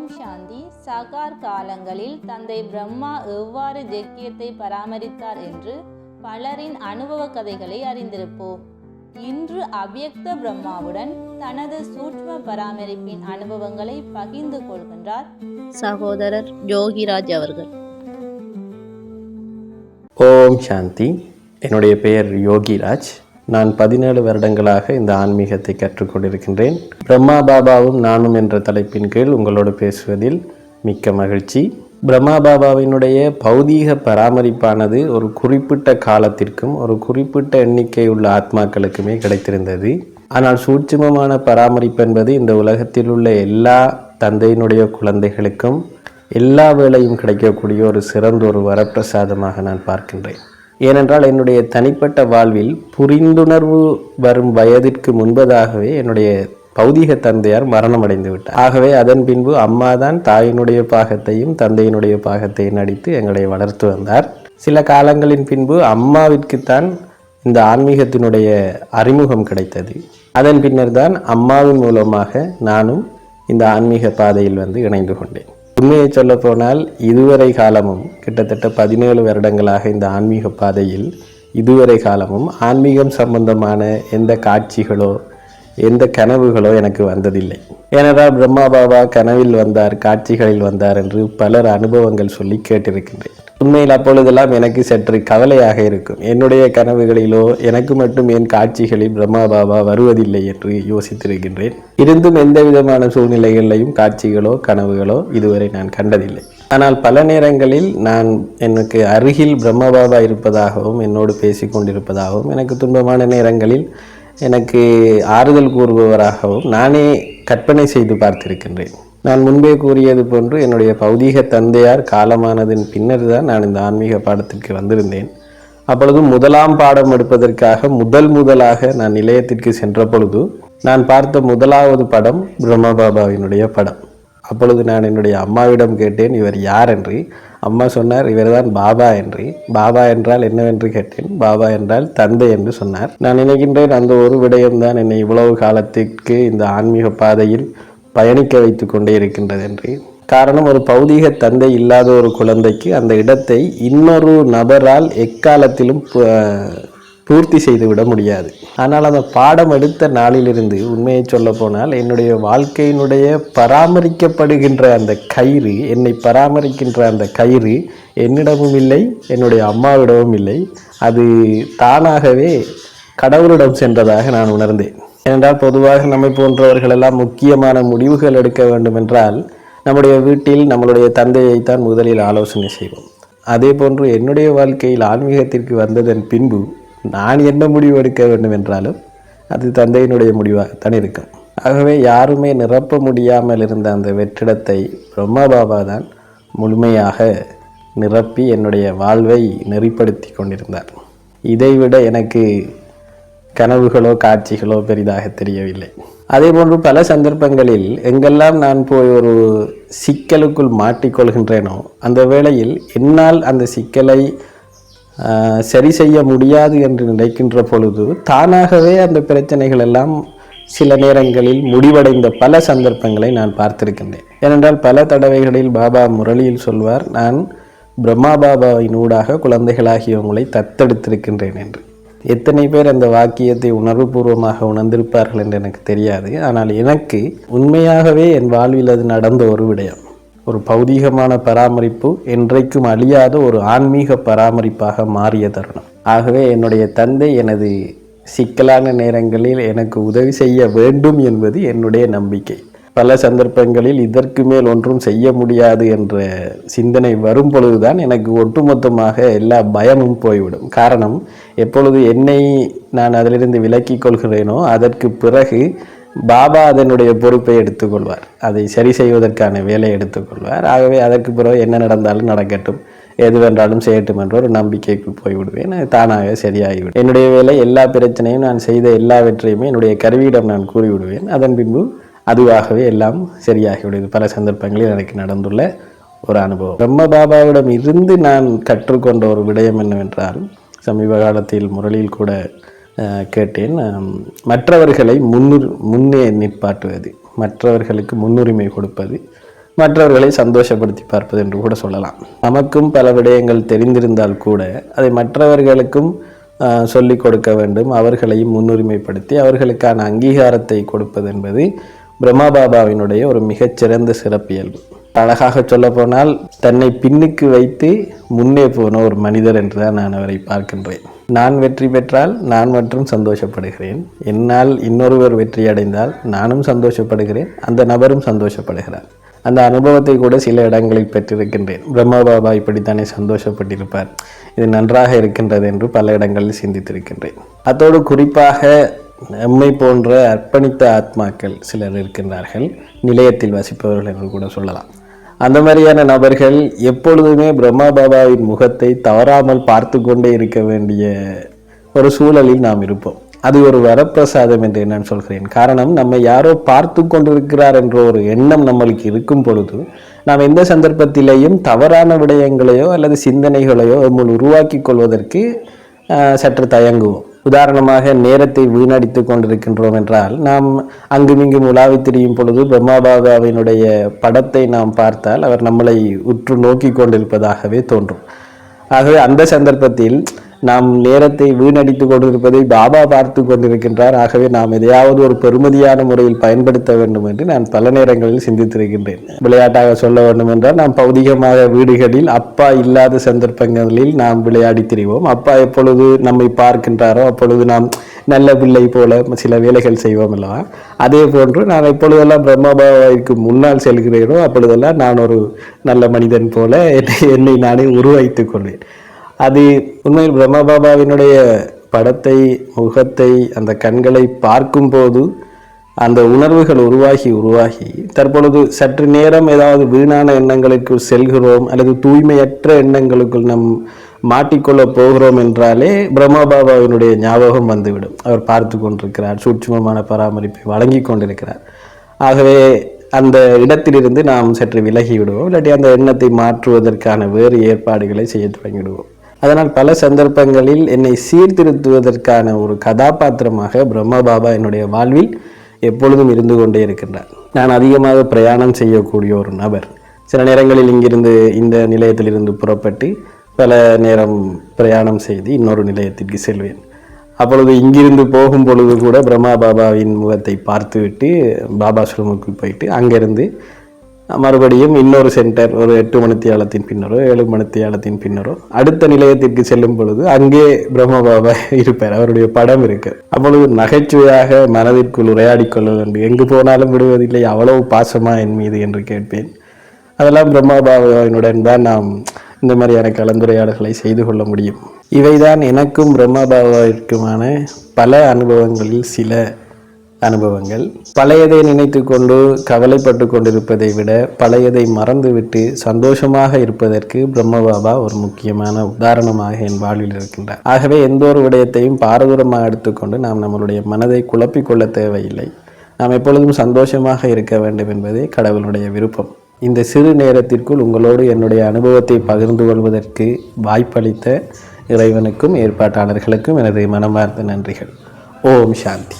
ஓம் சாந்தி சகார் காலங்களில் தந்தை பிரம்மா எவ்வாறு ஜக்கியத்தை பராமரித்தார் என்று பலரின் அனுபவ கதைகளை அறிந்திருப்போம். இன்று அவ்யக்த பிரம்மாவுடன் தனது சூட்ச்ம பராமரிப்பின் அனுபவங்களை பகிர்ந்து கொள்கின்றார் சகோதரர் யோகிராஜ் அவர்கள். ஓம் சாந்தி என்னுடைய பெயர் யோகிராஜ். நான் பதினேழு வருடங்களாக இந்த ஆன்மீகத்தை கற்றுக்கொண்டிருக்கின்றேன். பிரம்மா பாபாவும் நானும் என்ற தலைப்பின் கீழ் உங்களோடு பேசுவதில் மிக்க மகிழ்ச்சி. பிரம்மா பாபாவினுடைய பௌதீக பராமரிப்பானது ஒரு குறிப்பிட்ட காலத்திற்கும் ஒரு குறிப்பிட்ட எண்ணிக்கை உள்ள ஆத்மாக்களுக்குமே கிடைத்திருந்தது. ஆனால் சூட்சுமமான பராமரிப்பு என்பது இந்த உலகத்தில் உள்ள எல்லா தந்தையினுடைய குழந்தைகளுக்கும் எல்லா வேளையும் கிடைக்கக்கூடிய ஒரு சிறந்த ஒரு வரப்பிரசாதமாக நான் பார்க்கின்றேன். ஏனென்றால் என்னுடைய தனிப்பட்ட வாழ்வில் புரிந்துணர்வு வரும் வயதிற்கு முன்பதாகவே என்னுடைய பௌதீக தந்தையார் மரணமடைந்து விட்டார். ஆகவே அதன் பின்பு அம்மா தான் தாயினுடைய பாகத்தையும் தந்தையினுடைய பாகத்தையும் நடித்து எங்களை வளர்த்து வந்தார். சில காலங்களின் பின்பு அம்மாவிற்குத்தான் இந்த ஆன்மீகத்தினுடைய அறிமுகம் கிடைத்தது. அதன் பின்னர் தான் அம்மாவின் மூலமாக நானும் இந்த ஆன்மீக பாதையில் வந்து இணைந்து கொண்டேன். உண்மையை சொல்ல போனால் இதுவரை காலமும் கிட்டத்தட்ட பதினேழு வருடங்களாக இந்த ஆன்மீக பாதையில் இதுவரை காலமும் ஆன்மீகம் சம்பந்தமான எந்த காட்சிகளோ எந்த கனவுகளோ எனக்கு வந்ததில்லை. ஏனென்றால் பிரம்மா பாபா கனவில் வந்தார் காட்சிகளில் வந்தார் என்று பலர் அனுபவங்கள் சொல்லி கேட்டிருக்கின்றேன். உண்மையில் அப்பொழுதெல்லாம் எனக்கு சற்று கவலையாக இருக்கும். என்னுடைய கனவுகளிலோ எனக்கு மட்டும் என் காட்சிகளில் பிரம்மா பாபா வருவதில்லை என்று யோசித்திருக்கின்றேன். இருந்தும் எந்த விதமான சூழ்நிலைகளிலையும் காட்சிகளோ கனவுகளோ இதுவரை நான் கண்டதில்லை. ஆனால் பல நேரங்களில் நான் எனக்கு அருகில் பிரம்ம பாபா இருப்பதாகவும் என்னோடு பேசி கொண்டிருப்பதாகவும் எனக்கு துன்பமான நேரங்களில் எனக்கு ஆறுதல் கூறுபவராகவும் நானே கற்பனை செய்து பார்த்திருக்கின்றேன். நான் முன்பே கூறியது போன்று என்னுடைய பௌதீக தந்தையார் காலமானதன் பின்னர் தான் நான் இந்த ஆன்மீக பாடத்திற்கு வந்திருந்தேன். அப்பொழுது முதலாம் பாடம் எடுப்பதற்காக முதல் முதலாக நான் நிலையத்திற்கு சென்ற பொழுது நான் பார்த்த முதலாவது படம் பிரம்மபாபாவினுடைய படம். அப்பொழுது நான் என்னுடைய அம்மாவிடம் கேட்டேன் இவர் யார்? என்று. அம்மா சொன்னார் இவர்தான் பாபா என்று. பாபா என்றால் என்னவென்று கேட்டேன்? பாபா என்றால் தந்தை என்று சொன்னார். நான் நினைக்கின்றேன் அந்த ஒரு விடயம்தான் என்னை இவ்வளவு காலத்திற்கு இந்த ஆன்மீக பாதையில் பயணிக்க வைத்து கொண்டே இருக்கின்றது என்று. காரணம் ஒரு பௌதீக தந்தை இல்லாத ஒரு குழந்தைக்கு அந்த இடத்தை இன்னொரு நபரால் எக்காலத்திலும் ப- பூர்த்தி செய்துவிட முடியாது. ஆனால் அந்த பாடம் எடுத்த நாளிலிருந்து உண்மையை சொல்ல போனால் என்னுடைய வாழ்க்கையினுடைய பராமரிக்கப்படுகின்ற அந்த கயிறு என்னை பராமரிக்கின்ற அந்த கயிறு என்னிடமும் இல்லை என்னுடைய அம்மாவிடமும் இல்லை. அது தானாகவே கடவுளிடம் சென்றதாக நான் உணர்ந்தேன். ஏனென்றால் பொதுவாக நம்மை போன்றவர்கள் எல்லாம் முக்கியமான முடிவுகள் எடுக்க வேண்டும் என்றால் நம்முடைய வீட்டில் நம்மளுடைய தந்தையைத்தான் முதலில் ஆலோசனை செய்வோம். அதே போன்று என்னுடைய வாழ்க்கையில் ஆன்மீகத்திற்கு வந்ததன் பின்பு நான் என்ன முடிவு எடுக்க வேண்டும் என்றாலும் அது தந்தையினுடைய முடிவாகத்தான் இருக்கும். ஆகவே யாருமே நிரப்ப முடியாமல் இருந்த அந்த வெற்றிடத்தை பிரம்மா பாபா தான் முழுமையாக நிரப்பி என்னுடைய வாழ்வை நெறிப்படுத்தி கொண்டிருந்தார். இதைவிட எனக்கு கனவுகளோ காட்சிகளோ பெரிதாக தெரியவில்லை. அதே போன்று பல சந்தர்ப்பங்களில் எங்கெல்லாம் நான் போய் ஒரு சிக்கலுக்குள் மாட்டிக்கொள்கின்றேனோ அந்த வேளையில் என்னால் அந்த சிக்கலை சரி செய்ய முடியாது என்று நினைக்கின்ற பொழுது தானாகவே அந்த பிரச்சனைகள் எல்லாம் சில நேரங்களில் முடிவடைந்த பல சந்தர்ப்பங்களை நான் பார்த்திருக்கின்றேன். ஏனென்றால் பல தடவைகளில் பாபா முரளியில் சொல்வார் நான் பிரம்மா பாபாவின் ஊடாக குழந்தைகளாகியவங்களை தத்தெடுத்திருக்கின்றேன் என்று. எத்தனை பேர் அந்த வாக்கியத்தை உணர்வுபூர்வமாக உணர்ந்திருப்பார்கள் என்று எனக்கு தெரியாது. ஆனால் எனக்கு உண்மையாகவே என் வாழ்வில் அது நடந்த ஒரு விடயம். ஒரு பௌதீகமான பராமரிப்பு என்றைக்கும் அழியாத ஒரு ஆன்மீக பராமரிப்பாக மாறிய தருணம். ஆகவே என்னுடைய தந்தை எனது சிக்கலான நேரங்களில் எனக்கு உதவி செய்ய வேண்டும் என்பது என்னுடைய நம்பிக்கை. பல சந்தர்ப்பங்களில் இதற்கு மேல் ஒன்றும் செய்ய முடியாது என்ற சிந்தனை வரும் பொழுதுதான் எனக்கு ஒட்டுமொத்தமாக எல்லா பயமும் போய்விடும். காரணம் எப்பொழுது என்னை நான் அதிலிருந்து விலக்கி கொள்கிறேனோ அதற்கு பிறகு பாபா அதனுடைய பொறுப்பை எடுத்துக்கொள்வார். அதை சரி செய்வதற்கான வேலையை எடுத்துக்கொள்வார். ஆகவே அதற்கு பிறகு என்ன நடந்தாலும் நடக்கட்டும். எதுவென்றாலும் செய்யட்டும் என்ற ஒரு நம்பிக்கைக்கு போய்விடுவேன். தானாக சரியாகிவிடும். என்னுடைய வேலை எல்லா பிரச்சனையும் நான் செய்த எல்லாவற்றையுமே என்னுடைய கருவியிடம் நான் கூறிவிடுவேன். அதன் பின்பு அதுவாகவே எல்லாம் சரியாகிவிடுது. பல சந்தர்ப்பங்களில் எனக்கு நடந்துள்ள ஒரு அனுபவம். பிரம்ம பாபாவிடம் இருந்து நான் கற்றுக்கொண்ட ஒரு விடயம் என்னவென்றால் சமீப காலத்தில் முரளியில் கூட கேட்டேன். மற்றவர்களை முன்னுரி முன்னே நிற்பாட்டுவது மற்றவர்களுக்கு முன்னுரிமை கொடுப்பது மற்றவர்களை சந்தோஷப்படுத்தி பார்ப்பது என்று கூட சொல்லலாம். நமக்கும் பல விடயங்கள் தெரிந்திருந்தால் கூட அதை மற்றவர்களுக்கும் சொல்லிக் கொடுக்க வேண்டும். அவர்களையும் முன்னுரிமைப்படுத்தி அவர்களுக்கான அங்கீகாரத்தை கொடுப்பது என்பது பிரம்மா பாபாவினுடைய ஒரு மிகச்சிறந்த சிறப்பியல்பு. அழகாக சொல்லப்போனால் தன்னை பின்னுக்கு வைத்து முன்னே போன ஒரு மனிதர் என்றுதான் நான் அவரை பார்க்கின்றேன். நான் வெற்றி பெற்றால் நான் மட்டும் சந்தோஷப்படுகிறேன். என்னால் இன்னொருவர் வெற்றி அடைந்தால் நானும் சந்தோஷப்படுகிறேன். அந்த நபரும் சந்தோஷப்படுகிறார். அந்த அனுபவத்தை கூட சில இடங்களில் பெற்றிருக்கின்றேன். பிரம்மா பாபா இப்படித்தானே சந்தோஷப்பட்டிருப்பார். இது நன்றாக இருக்கின்றது என்று பல இடங்களில் சிந்தித்திருக்கின்றேன். அத்தோடு குறிப்பாக நம்மை போன்ற அர்ப்பணித்த ஆத்மாக்கள் சிலர் இருக்கின்றார்கள். நிலையத்தில் வசிப்பவர்கள் என்று கூட சொல்லலாம். அந்த மாதிரியான நபர்கள் எப்பொழுதுமே பிரம்மா பாபாவின் முகத்தை தவறாமல் பார்த்து கொண்டே இருக்க வேண்டிய ஒரு சூழலில் நாம் இருப்போம். அது ஒரு வரப்பிரசாதம் என்று நான் சொல்கிறேன். காரணம் நம்ம யாரோ பார்த்து கொண்டிருக்கிறார் என்ற ஒரு எண்ணம் நம்மளுக்கு இருக்கும் பொழுது நாம் எந்த சந்தர்ப்பத்திலேயும் தவறான விடயங்களையோ அல்லது சிந்தனைகளையோ நம்ம உருவாக்கி கொள்வதற்கு சற்று தயங்குவோம். உதாரணமாக நேரத்தை வீணடித்து கொண்டிருக்கின்றோம் என்றால் நாம் அங்குமிங்கும் உலாவி திரியும் பொழுது பிரம்மா பாபாவினுடைய படத்தை நாம் பார்த்தால் அவர் நம்மளை உற்று நோக்கி கொண்டிருப்பதாகவே தோன்றும். ஆகவே அந்த சந்தர்ப்பத்தில் நாம் நேரத்தை வீணடித்து கொண்டிருப்பதை பாபா பார்த்து கொண்டிருக்கின்றார். ஆகவே நாம் எதையாவது ஒரு பெருமதியான முறையில் பயன்படுத்த வேண்டும் என்று நான் பல நேரங்களில் சிந்தித்திருக்கின்றேன். விளையாட்டாக சொல்ல வேண்டும் என்றால் நாம் பௌதிகமாக வீடுகளில் அப்பா இல்லாத சந்தர்ப்பங்களில் நாம் விளையாடி திரிவோம். அப்பா எப்பொழுது நம்மை பார்க்கின்றாரோ அப்பொழுது நாம் நல்ல பிள்ளை போல சில வேலைகள் செய்வோம் அல்லவா? அதே போன்று நான் எப்பொழுதெல்லாம் பிரம்மபாபாவிற்கு முன்னால் செல்கிறேனோ அப்பொழுதெல்லாம் நான் ஒரு நல்ல மனிதன் போல என்னை என்னை நானே உருவாய்த்து கொள்வேன் அது உண்மையில் பிரம்மபாபாவினுடைய படத்தை முகத்தை அந்த கண்களை பார்க்கும்போது அந்த உணர்வுகள் உருவாகி உருவாகி. தற்பொழுது சற்று நேரம் ஏதாவது வீணான எண்ணங்களுக்கு செல்கிறோம் அல்லது தூய்மையற்ற எண்ணங்களுக்குள் நம் மாட்டிக்கொள்ள போகிறோம் என்றாலே பிரம்மபாபாவினுடைய ஞாபகம் வந்துவிடும். அவர் பார்த்து கொண்டிருக்கிறார் சூட்சுமமான பராமரிப்பை வழங்கி கொண்டிருக்கிறார். ஆகவே அந்த இடத்திலிருந்து நாம் சற்று விலகி விடுவோம் இல்லாட்டி அந்த எண்ணத்தை மாற்றுவதற்கான வேறு ஏற்பாடுகளை செய்ய தொடங்கிவிடுவோம். அதனால் பல சந்தர்ப்பங்களில் என்னை சீர்திருத்துவதற்கான ஒரு கதாபாத்திரமாக பிரம்ம பாபா என்னுடைய வாழ்வில் எப்பொழுதும் இருந்து கொண்டே இருக்கின்றார். நான் அதிகமாக பிரயாணம் செய்யக்கூடிய ஒரு நபர். சில நேரங்களில் இங்கிருந்து இந்த நிலையத்திலிருந்து புறப்பட்டு பல நேரம் பிரயாணம் செய்து இன்னொரு நிலையத்திற்கு செல்வேன். அப்பொழுது இங்கிருந்து போகும் பொழுது கூட பிரம்மா பாபாவின் முகத்தை பார்த்துவிட்டு பாபா சுரமுக்குள் போயிட்டு அங்கிருந்து மறுபடியும் இன்னொரு சென்டர் ஒரு எட்டு மணித்தியாலத்தின் பின்னரோ ஏழு மணித்தியாலத்தின் பின்னரோ அடுத்த நிலையத்திற்கு செல்லும் பொழுது அங்கே பிரம்ம பாபா இருப்பார். அவருடைய படம் இருக்கு. அப்பொழுது நகைச்சுவையாக மனதிற்குள் உரையாடி கொள்ள வேண்டும். எங்கு போனாலும் விடுவதில்லை அவ்வளவு பாசமா என் மீது என்று கேட்பேன். அதெல்லாம் பிரம்மா பாபாவினுடன் தான் நாம் இந்த மாதிரியான கலந்துரையாடல்களை செய்து கொள்ள முடியும். இவைதான் எனக்கும் பிரம்மா பாபாவிற்குமான பல அனுபவங்களில் சில அனுபவங்கள். பழையதை நினைத்து கொண்டு கவலைப்பட்டு கொண்டிருப்பதை விட பழையதை மறந்துவிட்டு சந்தோஷமாக இருப்பதற்கு பிரம்ம பாபா ஒரு முக்கியமான உதாரணமாக என் வாழ்வில் இருக்கின்றார். ஆகவே எந்த ஒரு விடயத்தையும் பாரதூரமாக எடுத்துக்கொண்டு நாம் நம்மளுடைய மனதை குழப்பிக்கொள்ள தேவையில்லை. நாம் எப்பொழுதும் சந்தோஷமாக இருக்க வேண்டும் என்பதே கடவுளுடைய விருப்பம். இந்த சிறு நேரத்திற்குள் உங்களோடு என்னுடைய அனுபவத்தை பகிர்ந்து கொள்வதற்கு வாய்ப்பளித்த இறைவனுக்கும் ஏற்பாட்டாளர்களுக்கும் எனது மனமார்ந்த நன்றிகள். ஓம் சாந்தி.